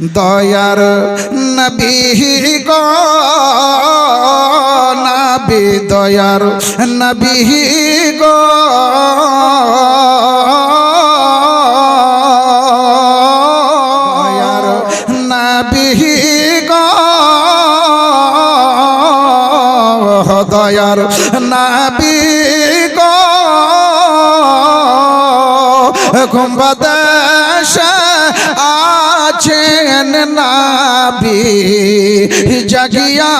দয়ার নবী গো নবী দয়ার নবী গো। দয়ার নবী গো কুম্ভদেশে আছেন নাবি জাগিয়া?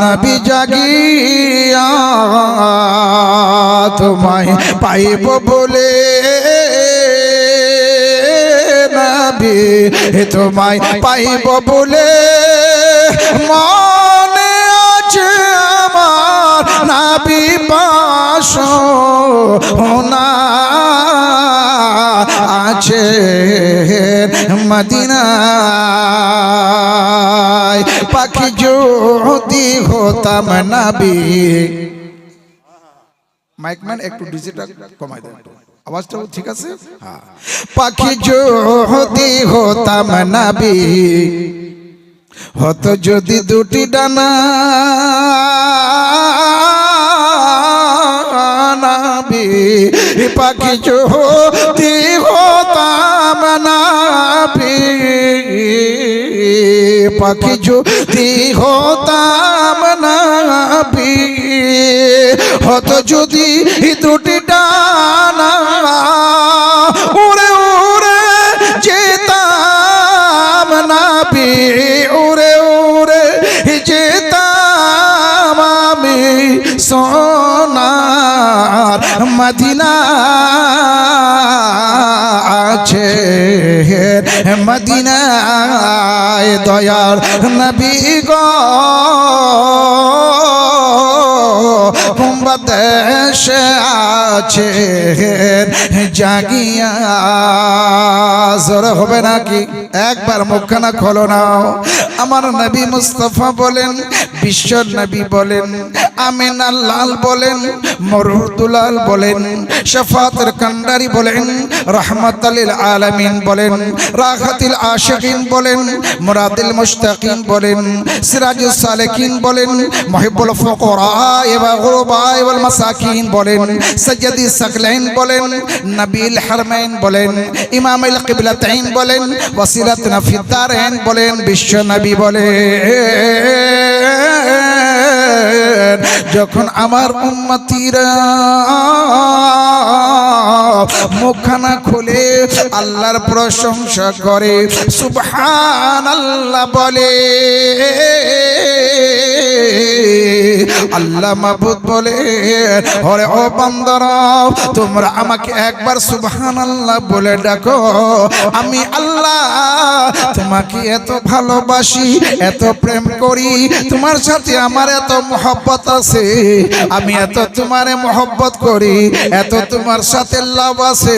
নবী জাগিয়া তোমায় পাইব বলে। নবী তোমায় পাইব বলে। মনে আছে আমার নাবি পাশ হোনা আছে মদিনায়। পাখি যদি হতাম নাবি। মাইকম্যান একটু ডিজিটা কমাই দেন একটু। আওয়াজটা ঠিক আছে? হ্যাঁ। পাখি যদি হতাম নাবি। হতো যদি দুটি ডানা। নাবি পাখি চোহতি হতাম নাবি পাখি যদি হতাম নাবি হত যদি দুটি ডানা আছে মদিনায় দয়ার নবী গো। দেশে আছে জাগিয়া। জোর হবে নাকি? একবার মুখখানা খোলো নাও। আমার নবী মুস্তফা বলেন বিশ্বর নবী বলেন আমিনা লাল বলেন মরুদুলাল বলেন, শফাতের কান্ডারি বলেন রহমত আলিল আলামিন বলেন, রাহাতিল আশিকিন বলেন, মুরাদিল মুশতাকিন বলেন, সিরাজুস সালেকিন বলেন, মহিবুল ফুকরা মাসাকিন বলেন, সাজ্জাদি সাকলাইন বলেন, নবীল হারমাইন বলেন, ইমামুল কিবলাতাইন বলেন ওয়াসিলাত নাফিদারাইন বলেন, বিশ্ব নবী বলেন। যখন আমার উম্মতিরা মুখখানা খুলে আল্লাহর প্রশংসা করে সুবহান আল্লাহ বলে, আল্লাহ মাবুদ বলে, ওরে ও বান্দারা, তোমরা আমাকে একবার সুবহান আল্লাহ বলে ডাকো, আমি আল্লাহ তোমাকে এত ভালোবাসি, এত প্রেম করি, তোমার সাথে আমার এত মহব্বত আছে। আমি এত তোমারে মহব্বত করি, এত তোমার সাথে লাভ আছে।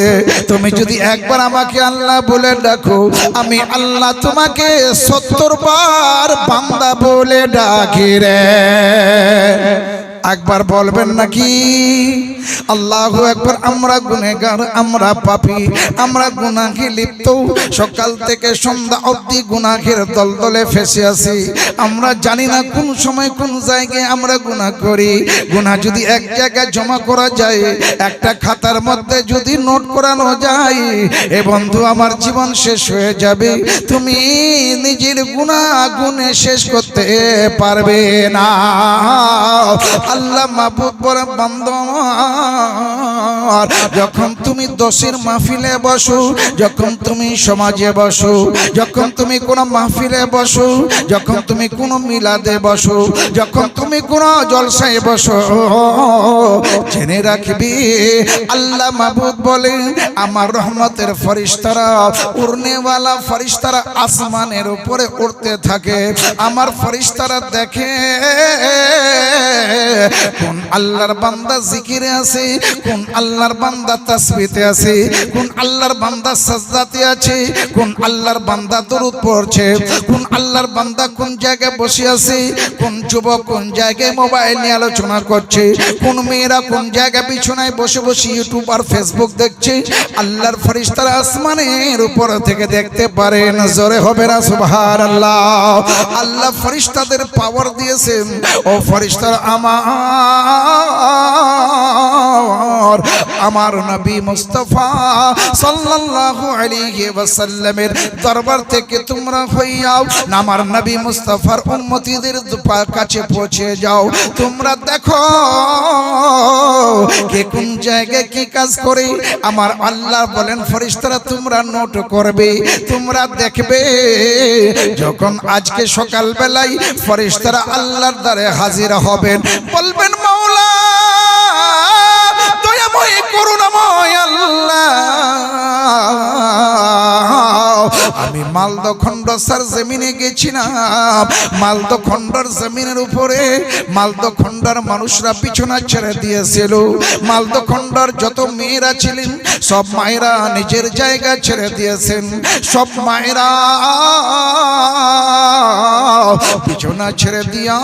তুমি যদি একবার আমাকে আল্লাহ বলে ডাকো, আমি আল্লাহ তোমাকে সত্তর বার বান্দা বলে ডাকি রে। একবার বলবেন নাকি? আল্লাহ একবার, আমরা গুনেগার আমরা পাপি, আমরা গুনাহে লিপ্ত। সকাল থেকে সন্ধ্যা অব্দি অবধি গুনাহের দলদলে ফেসে আছি। আমরা জানি না কোন সময় কোন জায়গায় আমরা গুনাহ করি। গুনাহ যদি এক জায়গায় জমা করা যায়, একটা খাতার মধ্যে যদি নোট করানো যায়, এ বন্ধু আমার জীবন শেষ হয়ে যাবে। তুমি নিজের গুণা গুণে শেষ করতে পারবে না। আল্লাহ মাহবুব বলে বান্ধব যখন তুমি দোষের মাহফিলে বসো, যখন তুমি সমাজে বসো, যখন তুমি কোনো মাহফিলে বসো, যখন তুমি কোনো মিলাদে বসো, যখন তুমি কোনো জলসায় বসো, জেনে রাখবি, আল্লাহ মাহবুব বলে আমার রহমতের ফরিস্তারা, উড়নেওয়ালা ফরিস্তারা আসমানের উপরে উড়তে থাকে। আমার ফরিস্তারা দেখে কোন আল্লাহর বান্দা জিকিরে আছে, কোন আল্লাহর বান্দা তাসবিতে আছে, কোন আল্লাহর বান্দা সাজদাতে আছে, কোন আল্লাহর বান্দা দরুদ পড়ছে, কোন আল্লাহর বান্দা কোন জায়গায় বসে আছে, কোন যুবক কোন জায়গায় মোবাইল নিয়ে আলোচনা করছে, কোন মেয়েরা কোন জায়গায় বিছানায় বসে বসে ইউটিউব আর ফেসবুক দেখছে, আল্লাহর ফরিস্তারা আসমানের উপর থেকে দেখতে পারেন জোরে হবে না সুবহান আল্লাহ আল্লাহ ফরিস্তাদের পাওয়ার দিয়েছেন, ও ফরিস্তার আমার า আমার নবী মুস্তাফা সাল্লাল্লাহু আলাইহি ওয়াসাল্লামের দরবার থেকে তোমরা হইয়াও, আমার নবী মুস্তাফার উম্মতিদের কাছে পৌঁছে যাও। তোমরা দেখো কে কোন জায়গায় কি কাজ করে। আমার আল্লাহ বলেন ফরিস্তারা তোমরা নোট করবে, তোমরা দেখবে। যখন আজকে সকাল বেলায় ফরিস্তারা আল্লাহর দ্বারে হাজির হবেন, বলবেন, মাওলা মালদ খণ্ড স্যার জমিনে গেছিলাম। মালদ খণ্ডর জমিনের উপরে মালদ খণ্ডর মানুষরা পিছনা ছেড়ে দিয়েছিল। মালদ খণ্ডর যত মেয়েরা ছিলেন, সব মায়েরা নিজের জায়গা ছেড়ে দিয়েছেন। সব মায়েরা পিছনা ছেড়ে দিয়া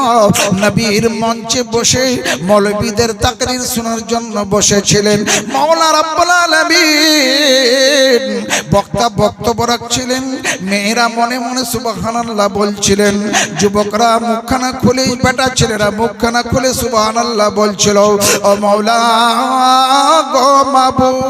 নবীর মঞ্চে বসে, মৌলবীদের তাকরির শোনার জন্য বসেছিলেন। মাওলা রাব্বুল আলামিন। বক্তা বক্তব্য রাখছিলেন, মেয়েরা মনে মনে সুবহানাল্লাহ বলছিলেন। যুবকরা মুখখানা খুলে বেটা ছেলেরা মুখখানা খুলে সুবহানাল্লাহ বলছিল, ও মাওলা গো মাবুদ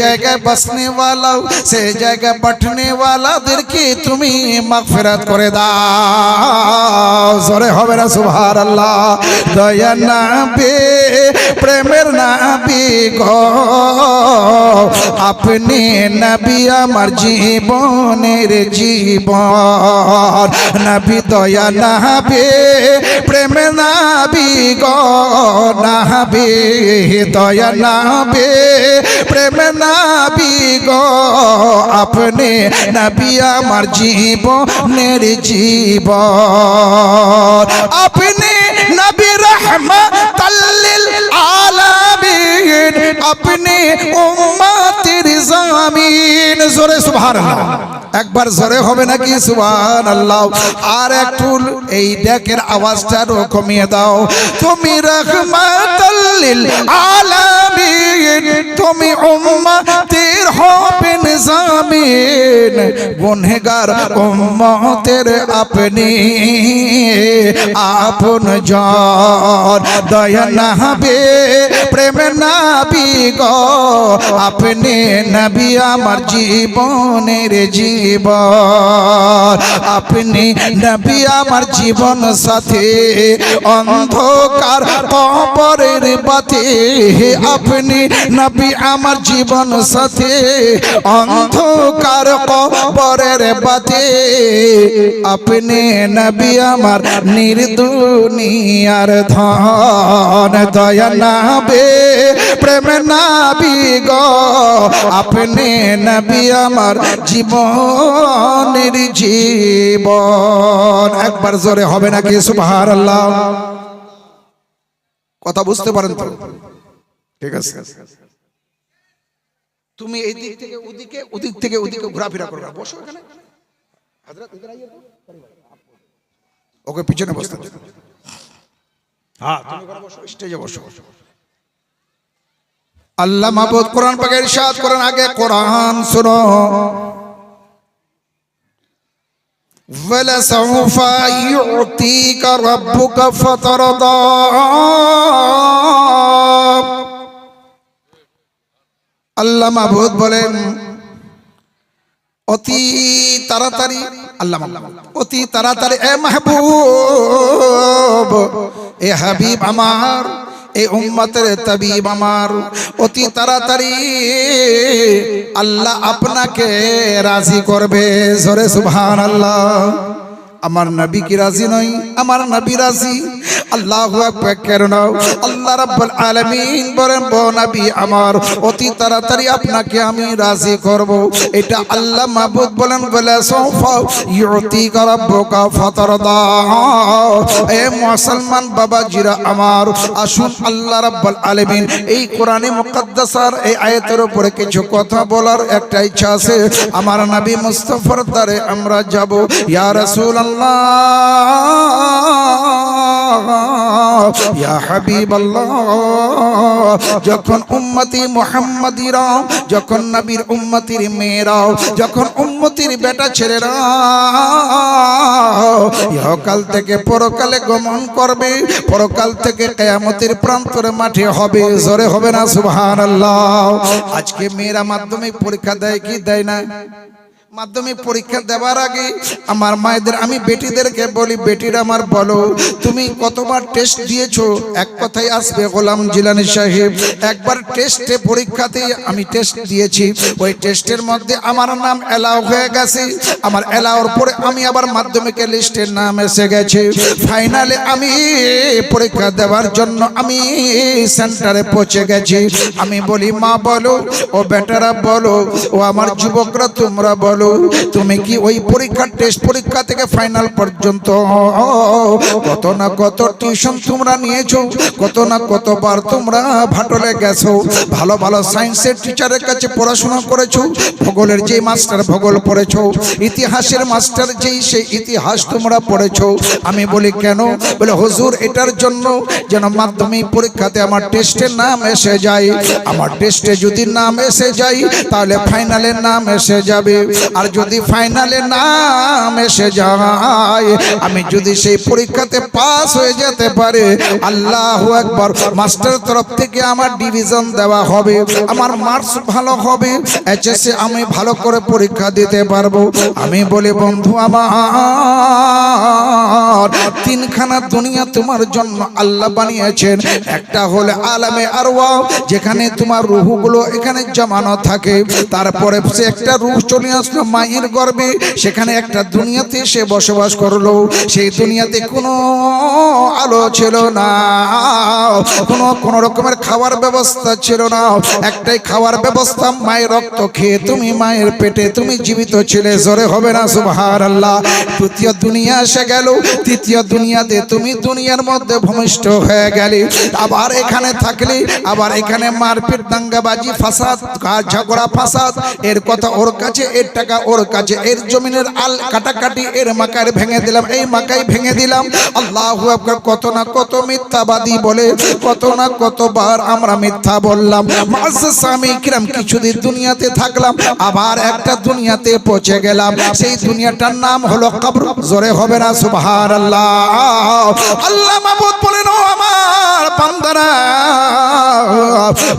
জায়গায় বসনে ওয়ালা সেই জায়গায় বাটনে ওয়ালাদেরকে তুমি মাগফিরাত করে দাও? জোরে হবে না সুবহানাল্লাহ। দয়া নাবি প্রেমের নাবি গো, আপনি নবী আমার জীবনের জীবন। নবী দয়া নাবি প্রেমের নাবি গো, নাবি দয়া নাবি প্রেমের নাবি গো, আপনি নবী আমার জীবনের জীবন। আপনি নবী রহমাতাল্লিল আলামিন। আপনি উম্মতের জামিন। জোরে সুবহানাল্লাহ। একবার জোরে হবে নাকি? সুবহানাল্লাহ। আর একটু এই ডেকের আওয়াজটা আরও কমিয়ে দাও। তুমি রহমাতাল্লিল আলামিন, তুমি উম্মতের হবেন জামিন। গুনহগার উম্মতের আপনি আপন জন। দয়া নাবে প্রেম নাবি গো, আপনি নবী আমার জীবনের জীবন। আপনি নবী আমার জীবন সাথে, অন্ধকার কবরের বাতে। আপনি নবী আমার জীবন সাথে, অন্ধকার কবরের বাতে। আপনি নবী আমার নির্দুনিয়ার ধন, দয়া নাবে প্রেম নাবি গো আপনি নবী আমার জীবনের জীবন। একবার জোরে হবে নাকি? সুবহানাল্লাহ। কথা বুঝতে পারেন তো? ঠিক আছে। তুমি এই দিক থেকে ওদিকে ওদিক থেকে ওদিকে ঘোরাফেরা করবে বসো এখানে। ওকে পিছনে বসতে হ্যাঁ তুমি বসো স্টেজে বসো। আল্লাহ মাহবুদ কোরআন পাকে ইরশাদ করেন আগে কোরআন শুনো ولسوف يعطيك ربك فترضى আল্লাহ মাহবুদ বলেন অতি তাড়াতাড়ি আল্লাহ মাহবুদ, অতি তাড়াতাড়ি এ মাহবুব এ হাবিব আমার এ উম্মতের তাবিব আমার। অতি তাড়াতাড়ি আল্লাহ আপনাকে রাজি করবে। জোরে সুবহানাল্লাহ। আল্লাহ আমার নবী কি রাজি নয়? আমার নবী রাজি। আল্লাহু আল্লাহ রাব্বুল আলামিন বলেন, ও নবী আমার, অতি তাড়াতাড়ি আপনাকে আমি রাজি করব। এটা আল্লাহ বলেন, বলে সৌফা ফাতারদা। এ মুসলমান বাবা জিরা আমার, আসুন আল্লাহ রাব্বুল আলামিন এই কোরআনে মুকদ্দাসার, এই আয়াতের উপরে কিছু কথা বলার একটা ইচ্ছা আছে। আমার নবী মুস্তাফার দ্বারে আমরা যাব, ইয়া যখন উম্মতি মুহাম্মাদিরা যখন নবীর উম্মতির মেয়েরা যখন উম্মতির বেটা ছেলেরা ইহকাল থেকে পরকালে গমন করবে, পরকাল থেকে কেয়ামতের প্রান্তরে মাঠে হবে, জোরে হবে না, সুবহানাল্লাহ। আজকে মেয়েরা মাধ্যমিক পরীক্ষা দেয় কি দেয় না? মাধ্যমিক পরীক্ষা দেওয়ার আগে আমার মায়েদের, আমি বেটিদেরকে বলি, বেটির আমার বলো, তুমি কতবার টেস্ট দিয়েছ? এক কথাই আসবে গোলাম জিলানি সাহেব, একবার টেস্টে পরীক্ষাতে আমি টেস্ট দিয়েছি। ওই টেস্টের মধ্যে আমার নাম এলাও হয়ে গেছে। আমার এলাওর পরে আমি আবার মাধ্যমিকের লিস্টের নাম এসে গেছে। ফাইনালে আমি পরীক্ষা দেওয়ার জন্য আমি সেন্টারে পৌঁছে গেছি। আমি বলি, মা বলো, ও বেটারা বলো, ও আমার যুবকরা তোমরা বলো। তুমি কি ওই পরীক্ষার টেস্ট পরীক্ষা থেকে ফাইনাল পর্যন্ত? কত না কত টিউশন তোমরা নিয়েছো, কত না কতবার তোমরা ভাটলে গেছো, ভালো ভালো সায়েন্সের টিচারের কাছে পড়াশোনা করেছ, ভূগোলের যে মাস্টার ভূগোল পড়েছো, ইতিহাসের মাস্টার যেই সেই ইতিহাস তোমরা পড়েছো। আমি বলি, কেন? বলে, হুজুর, এটার জন্য যেন মাধ্যমিক পরীক্ষাতে আমার টেস্টের নাম এসে যায়। আমার টেস্টে যদি নাম এসে যায়, তাহলে ফাইনালের নাম এসে যাবে। আর যদি ফাইনালে নাম এসে যায়, আমি যদি সেই পরীক্ষাতে পাস হয়ে যেতে পারে, আল্লাহ একবার মাস্টার তরফ থেকে আমার ডিভিশন দেওয়া হবে, আমার মার্কস ভালো হবে এইচএসে আমি ভালো করে পরীক্ষা দিতে পারব। আমি বলি, বন্ধু আমার, তিনখানা দুনিয়া তোমার জন্য আল্লাহ বানিয়েছেন। একটা হলে আলামে আরওয়া, যেখানে তোমার রুহগুলো এখানে জমানো থাকে। তারপরে সে একটা রুহ চলে আসলো মায়ের গর্বে সেখানে একটা দুনিয়াতে সে বসবাস করল। সেই দুনিয়াতে কোনো আলো ছিল না। কোনো কোনো রকমের খাওয়ার ব্যবস্থা ছিল না। একটাই খাওয়ার ব্যবস্থা, মায়ের রক্ত খেয়ে তুমি মায়ের পেটে তুমি জীবিত ছিলে, জোরে হবে না সুবহান আল্লাহ তৃতীয় দুনিয়া এসে গেল, তৃতীয় দুনিয়াতে তুমি দুনিয়ার মধ্যে ভূমিষ্ঠ হয়ে গেলে। আবার এখানে থাকলে, আবার এখানে মারপিট, দাঙ্গাবাজি, ফাসাদ, ঝগড়া, ফাসাদ, এর কথা ওর কাছে এর টাকা ওর কাছে। এর জমিনের আল কাটাকাটি এর মাকার ভেঙে দিলাম, এই মাকাই ভেঙে দিলাম। আল্লাহু কত না কত মিথ্যাবাদী বলে, কত না কতবার আমরা মিথ্যা বললাম। আমার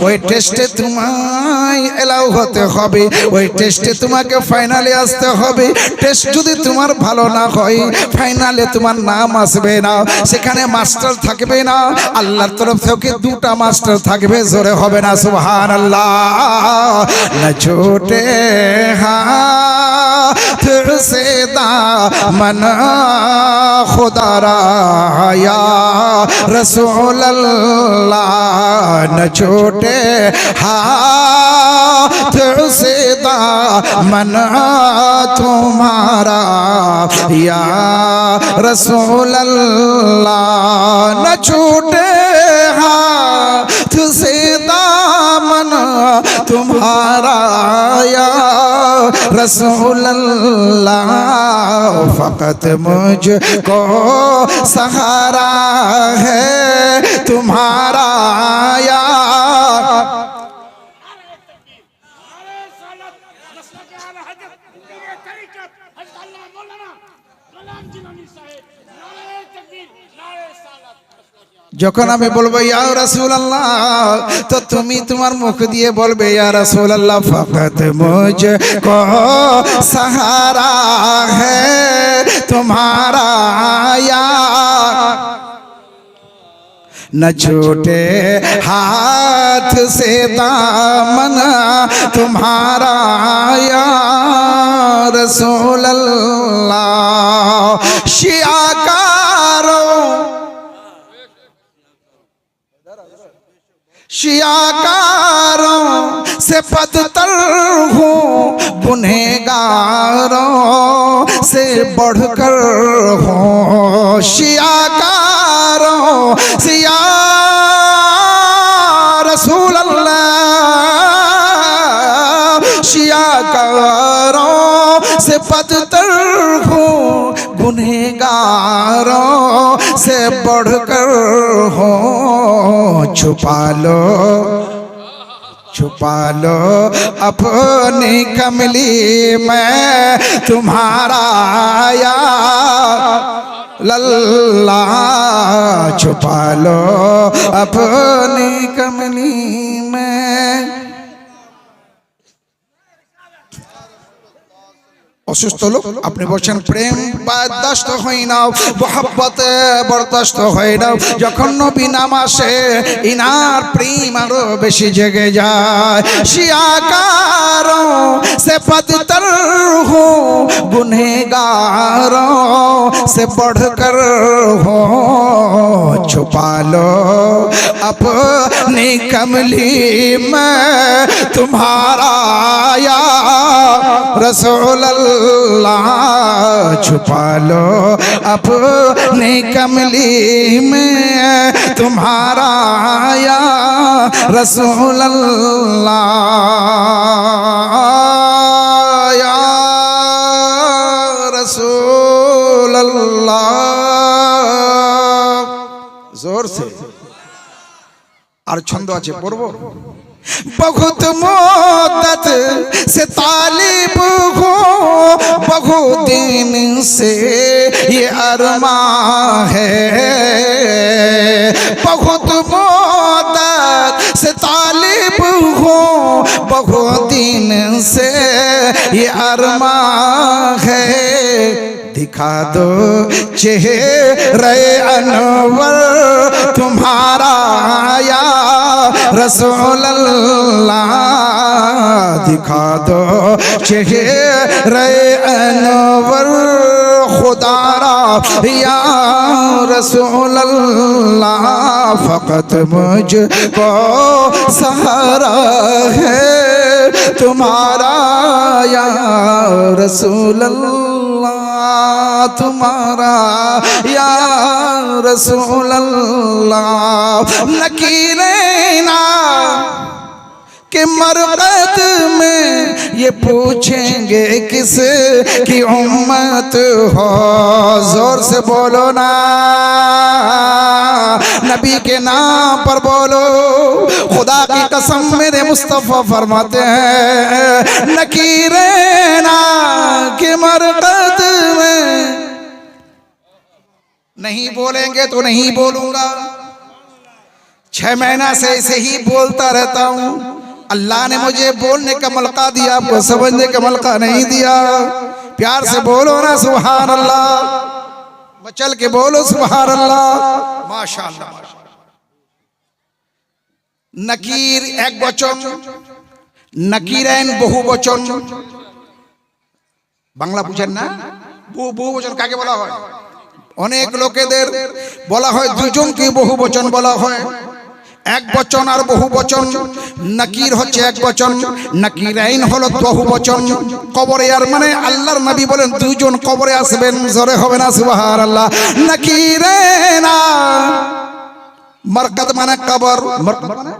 ওই টেস্টে তোমায় হতে হবে। ওই টেস্টে তোমাকে ফাইনালে আসতে হবে টেস্ট যদি তোমার ভালো না হয় ফাইনালে তোমার নাম আসবে না সেখানে মাস্টার থাকবে না আল্লাহর তরফ থেকে দুটা মাস্টার থাকবে জোরে হবে না সুবহান আল্লাহ না ছোটে হাত से दामन खुदा राया रसूल अल्लाह न छोटे हाथ से दामन تمہارا یا رسول اللہ نہ چھوٹے ہاتھ سے دامن تمہارا یا رسول اللہ فقط مجھ کو سہارا ہے تمہارا یا جھن ہمیں بول یا رسول اللہ تو تمہیں تمہار مکھ دیے بول یا رسول اللہ فقط مجھ کو سہارا ہے تمہارا یا چھوٹے ہاتھ سے تام تمہارا یا رسول اللہ شیعہ کا شیعہ سے بدتر ہوں، گنہگاروں سے بڑھ کر ہوں۔ شیعہ سے، یا رسول اللہ شیعہ سے بدتر ہوں، گنہگاروں سے بڑھ کر چھپا لو چھپا لو اپنی کملی میں تمہارا یا للہ چھپا لو اپنی کملی অসুস্থ লোক, আপনি বলছেন, প্রেম বরদাস্ত হয় না মহাব্বতে বরদাস্ত হয় না যখন নবী নাম আসে, ইনার প্রেম আরও বেশি জেগে যায়। শিয়াকার, সে পদতর হো গুনেগার সে পড়কর হো। چھپا لو اپنی کملی میں تمہارا یا رسول اللہ چھپا لو اپنی کملی میں تمہارا یا رسول اللہ یا رسول اللہ से আর ছন্দ আছে পড়বো बहुत मोदत से तालिब हो बहुत दिन से ये अरमा है बहुत मोदत से तालिब हो बहुत दिन से ये अरमा है दिखा दो चेहरे अनवर तुम्हारा या रसूल अल्लाह दिखा दो चेहरे अनवर खुदारा या रसूल अल्लाह फकत मुझको सहारा है तुम्हारा या रसूल अल्लाह تمہارا یا رسول اللہ لکیرینا کہ مرقد میں یہ پوچھیں گے کس کی امت ہو؟ زور سے بولو نا۔ نبی کے نام پر بولو۔ خدا کی قسم میرے مصطفیٰ فرماتے ہیں نکیرے نا کہ مرقد نہیں بولیں گے تو نہیں بولوں گا۔ چھ مہینہ سے اسے ہی بولتا رہتا ہوں۔ اللہ نے مجھے بولنے کا ملقہ دیا، آپ کو سمجھنے کا ملقہ نہیں دیا۔ پیار سے بولو نا سبحان اللہ۔ مچل کے بولو سبحان اللہ۔ ماشاء اللہ نکیر ایک بچن، نکیرین بہو بچن۔ بنگلہ پوچھن نا؟ بہو বহু کہا کے بولا ہوئے অনেক লোকেদের বলা হয় দুজনকে বহু বচন বলা হয়? এক বচন আর বহু বচন। নাকির হচ্ছে এক বচন। নাকির আইন হলো বহু বচন। কবরে আর মানে আল্লাহর নবী বলেন দুজন কবরে আসবেন জোরে হবে না সুবাহার আল্লাহ নাকিরেনা মারকাত মানে কবর। মানে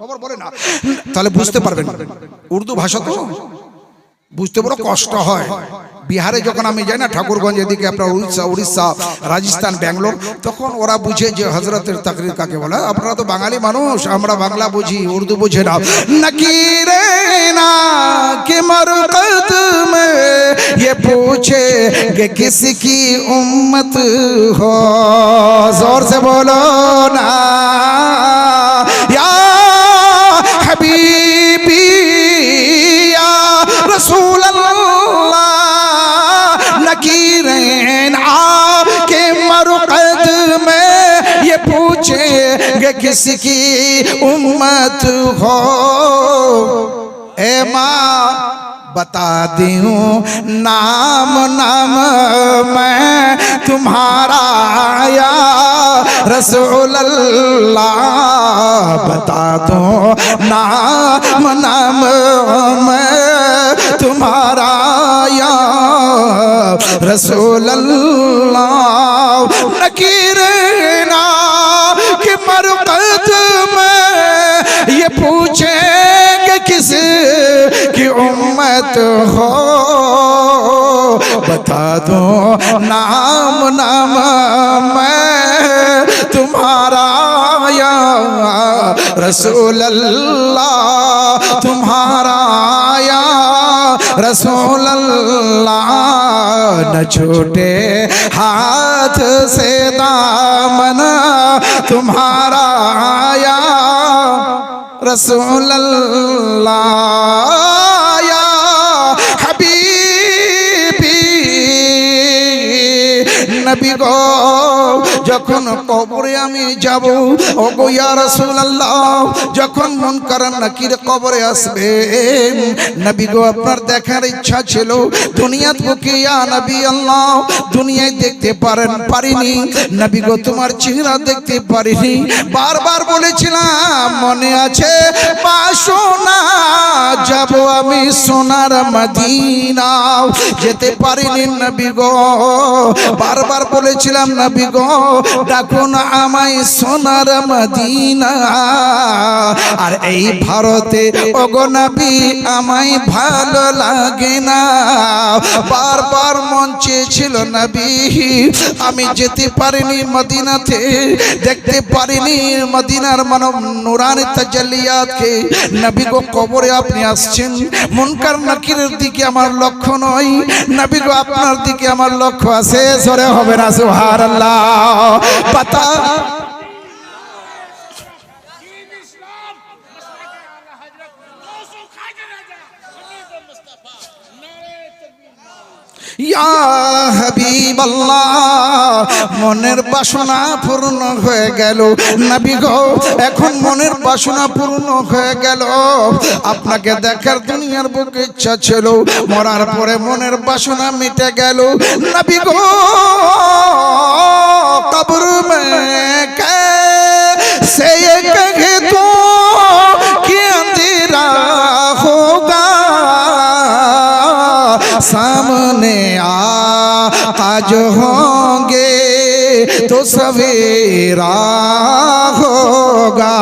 কবর বলে না। তাহলে বুঝতে পারবেন। উর্দু ভাষা তো। বুঝতে বড় কষ্ট হয় বিহারে যখন আমি যাই না ঠাকুরগঞ্জ এদিকে আপনার উড়িষ্যা উড়িষ্যা রাজস্থান ব্যাঙ্গালোর তখন ওরা বুঝে যে হজরতের তাকরির কাকে বলে আপনারা তো বাঙালি মানুষ আমরা বাংলা বুঝি উর্দু বুঝে না নকিরে না कि मरकत में ये पूछे कि किसकी उम्मत हो जोर से बोलो ना کس کی امت ہو، اے ماں بتا دیوں، نام نام میں تمہارا یا رسول اللہ بتا دوں، نام نام میں تمہارا یا رسول اللہ उम्मत हो बता दो नाम नाम मैं तुम्हारा या रसूल अल्लाह तुम्हारा या रसूल अल्लाह न छूटे हाथ से दामन तुम्हारा या रसूल अल्लाह নবী গো, যখন কবরে আমি যাব ও গো ইয়া রাসূলুল্লাহ, যখন মন করার নাকির কবরে আসবে, নবী গো, আপনার দেখার ইচ্ছা ছিল, দুনিয়াত বুকে ইয়া নবী আল্লাহ, দুনিয়ায় দেখতে পারেন, পারিনি। নবী গো, তোমার চেহারা দেখতে পারিনি। বারবার বলেছিলাম, মনে আছে বাসনা যাব আমি সোনার মদিনা যেতে পারিনি নবী গো, বারবার বলেছিলাম, নবী গো ডাকুন আমায় সোনার মদিনা। আর এই ভারতে, ওগো নবী, আমায় ভালো লাগে না। বারবার মন চেয়েছিল, নবী, আমি যেতে পারিনি মদিনাতে, দেখতে পারিনি মদিনার মানব নুরানি তাজাল্লিয়াতকে নবী গো, কবরে আপনি আসছেন, মুনকার নাকিরের দিকে আমার লক্ষ্য নয়। নবী গো, আপনার দিকে আমার লক্ষ্য আছে সরে হবে। না সুবহানাল্লাহ। পাতা মনের বাসনা পূর্ণ হয়ে গেল। নাবি গো, এখন মনের বাসনা পূর্ণ হয়ে গেল। আপনাকে দেখার দুনিয়ার বুক ইচ্ছা ছিল, মরার পরে মনের বাসনা মিটে গেল। নাবি গো, কবর মে কে, সে سامنے آقا جو ہوں گے تو سویرا ہوگا۔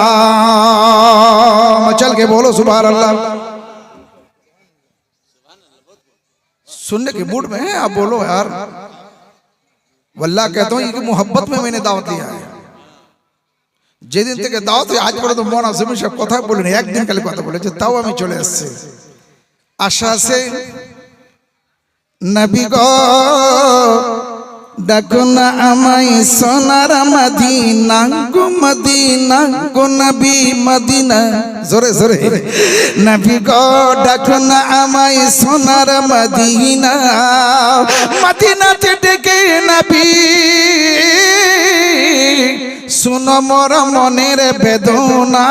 مچل کے بولو سبحان اللہ۔ سننے کے موڈ میں ہیں؟ آپ بولو یار۔ واللہ کہتا ہوں یہ کہ محبت میں میں نے دعوت دیا ہے۔ جے دن تک دعوت ہے، آج যে দিন থেকে দাওয়াত আজ পর্যন্ত মন আছে সব কথা বলিনি একদিন بولنے কথা دعوہ میں چلے اس سے আশা سے নবী গো, ডাকো না আমায় সোনার মদিনা গো মদিনা গো, নবী মদিনা। জোরে জোরে। নবী গো, ডাকো না আমায় সোনার মদিনা। মদিনাতে ডেকে নবী। শুনো মোর মনের বেদনা।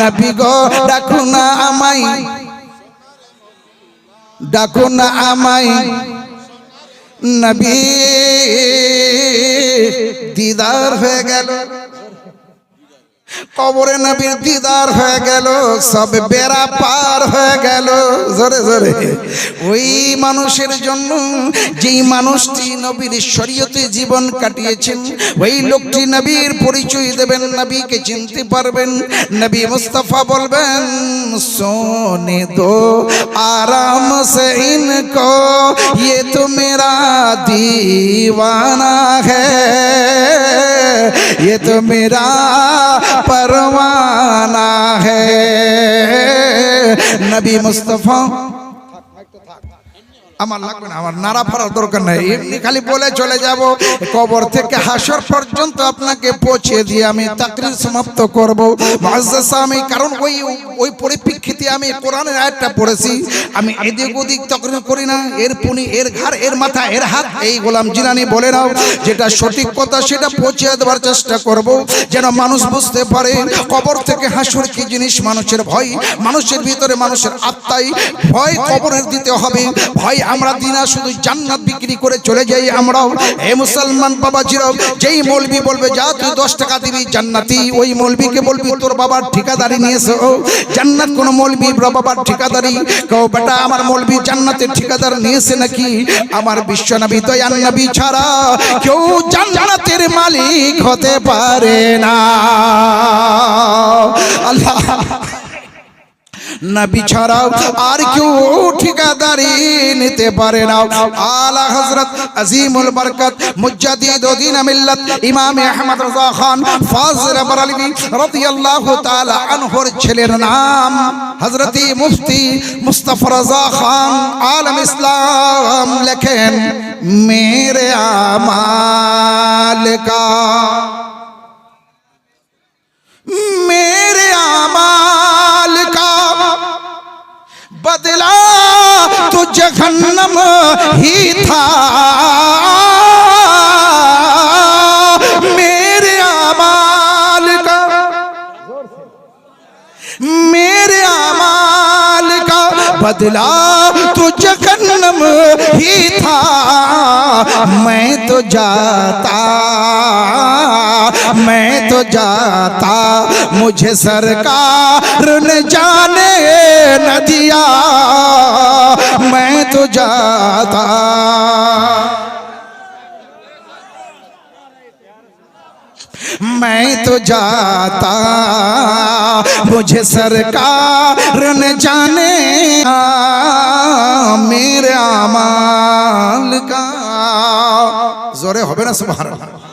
নবী গো, ডাকো না আমায় ডাকো না আমায়। নবী দিদার হয়ে গেল। কবরে নবীর দিদার হয়ে গেল সব বেড়া পার হয়ে গেল জোরে জোরে ওই মানুষের জন্য যেই মানুষটি নবীর শরীয়তে জীবন কাটিয়েছেন ওই লোকটি নবীর পরিচয় দেবেন নবীকে চিনতে পারবেন নবী মুস্তাফা বলবেন সোনে দো আরাম সে ইনকো ये तो मेरा दीवाना है ये तो मेरा परवाना है नबी मुस्तफ़ा আমার লাগবে না, আমার নাড়া ফাড়ার দরকার নাই। এমনি খালি বলে চলে যাব। কবর থেকে হাসর পর্যন্ত আপনাকে পৌঁছে দিয়ে আমি চাকরি সমাপ্ত করব। আমি কারণ ওই ওই পরিপ্রেক্ষিতে আমি কোরআনের আয়াতটা পড়েছি। আমি এদিক ওদিক তকরির করি না। এর পুনি, এর ঘাড়, এর মাথা, এর হাত, এই গোলাম জিলানি বলে নাও, যেটা সঠিক কথা সেটা পৌঁছে দেওয়ার চেষ্টা করব। যেন মানুষ বুঝতে পারে, কবর থেকে হাসর কি জিনিস মানুষের ভয়। মানুষের ভিতরে মানুষের আত্মাই ভয় কবরের দিতে হবে। ভয় আমরা দিনা শুধু জান্নাত বিক্রি করে চলে যাই আমরাও। হে মুসলমান বাবা বাবাজিরাও, যেই মৌলবি বলবে, যা তুই দশ টাকা দিবি জান্নাতি, ওই মৌলবিকে বলবি, তোর বাবার ঠিকাদারি নিয়েছে, ও জান্নাত কোন মৌলবি বাবার ঠিকাদারি? কেউ বেটা, আমার মৌলবি জান্নাতের ঠিকাদার নিয়েছে নাকি? আমার বিশ্বনবী দয়ান নবী ছাড়া কেউ জান্নাতের মালিক হতে পারে না। আল্লাহ। নবী ছাড়াও আর কেউ ঠিকাদারি নিতে পারে না। আলা হজরত আজিমুল বরকত, মুজাদ্দিদ উদ্দিন মিল্লাত, ইমাম আহমদ রাজা খান ফাজর বরালভি রাদিয়াল্লাহু তাআলা আনহুর ছেলের নাম হযরতি মুফতি মুস্তাফা রাজা খান আলম ইসলাম লেখেন, মেরে আমাল কা মেরে আমাল بدلا تو جہنم ہی تھا۔ بدلا تو جہنم ہی تھا۔ میں تو جاتا، میں تو جاتا، مجھے سرکار نے جانے نہ دیا۔ میں تو جاتا۔ میں تو جاتا مجھے سرکار نے جانے میرے آمال کا۔ زورے ہو بے نا سبحان اللہ۔